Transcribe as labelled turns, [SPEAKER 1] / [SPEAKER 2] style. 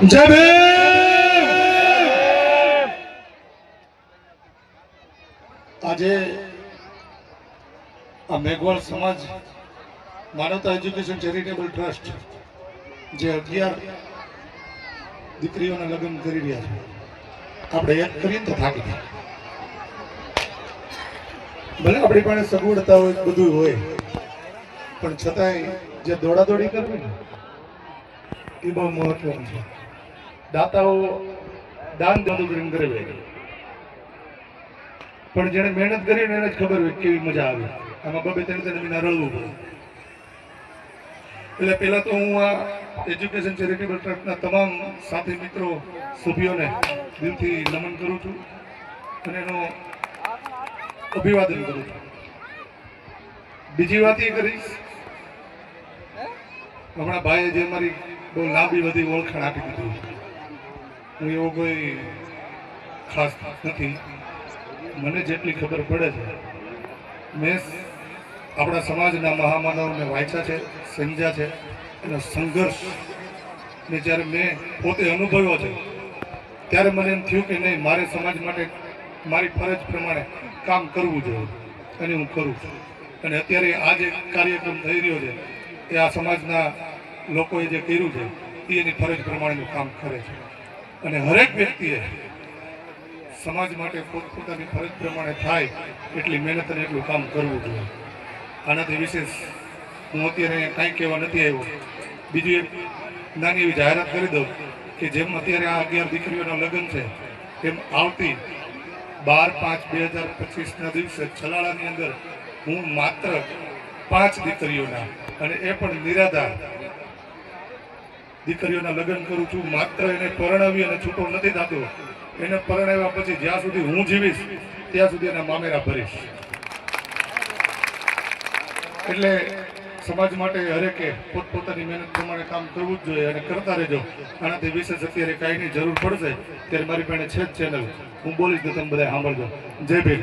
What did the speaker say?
[SPEAKER 1] જય ભીમ! આજે આ મેઘવાળ સમાજ માનવતા એજ્યુકેશન ચેરિટેબલ ટ્રસ્ટ જે અગિયાર દીકરીઓને લગ્ન કરી રહ્યા છે, આપણે એક કરીએ તો થાકી જાય ભલે આપણી પાસે સગવડતા હોય, બધું હોય, પણ છતાંય જે દોડાદોડી કરવી ને, એ બહુ મહત્વનું છે. દાતાઓ દાન બધું કરીને કરે છે પણ જેણે મહેનત કરીને એને જ ખબર હોય કેવી મજા આવે. આમાં બબે ત્રણ ત્રણ મહિના રળવું પડે. એટલે પહેલાં તો હું આ એજ્યુકેશન ચેરિટેબલ ટ્રસ્ટના તમામ સાથી મિત્રો, સભ્યોને દિલથી નમન કરું છું અને એનો અભિવાદન કરું છું. બીજી વાત એ કરીશ, હમણાં ભાઈએ જે મારી બહુ લાંબી બધી ઓળખાણ આપી દીધી. હું એવો કોઈ ખાસ નથી. મને જેટલી ખબર પડે છે, મેં આપણા સમાજના મહામાનવને વાંચ્યા છે, સમજ્યા છે, એનો સંઘર્ષ ને જ્યારે મેં પોતે અનુભવ્યો છે, ત્યારે મને એમ થયું કે નહીં, મારે સમાજ માટે મારી ફરજ પ્રમાણે કામ કરવું જોઈએ, અને હું કરું છું. અને અત્યારે આ જે કાર્યક્રમ થઈ રહ્યો છે, એ આ સમાજના લોકોએ જે કર્યું છે એની ફરજ પ્રમાણેનું કામ કરે છે. અને હરેક વ્યક્તિએ સમાજ માટે પોતપોતાની ફરજ પ્રમાણે થાય એટલી મહેનત અને એટલું કામ કરવું જોઈએ. આનાથી વિશેષ હું અત્યારે કાંઈ કહેવા નથી આવ્યો. બીજું એક નાની એવી જાહેરાત કરી દઉં કે જેમ અત્યારે આ અગિયાર દીકરીઓના લગ્ન છે તેમ આવતી બાર પાંચ બે હજાર પચીસના દિવસે છલાળાની અંદર હું માત્ર પાંચ દીકરીઓના અને એ પણ નિરાધાર દીકરીઓના લગ્ન કરું છું, માત્ર એને પરણાવી અને છૂટો નથી થતો. એને પરણાવ્યા પછી જ્યાં સુધી હું જીવીશ, ત્યાં સુધી એના મામેરા ભરીશ. એટલે સમાજ માટે હરેકે પોતપોતાની મહેનત પ્રમાણે કામ કરવું જ જોઈએ અને કરતા રહેજો. આનાથી વિશેષ અત્યારે કાંઈની જરૂર પડશે, ત્યારે મારી પાસે છે જ ચેનલ હું બોલીશ તો તમે બધા સાંભળજો. જય ભીમ.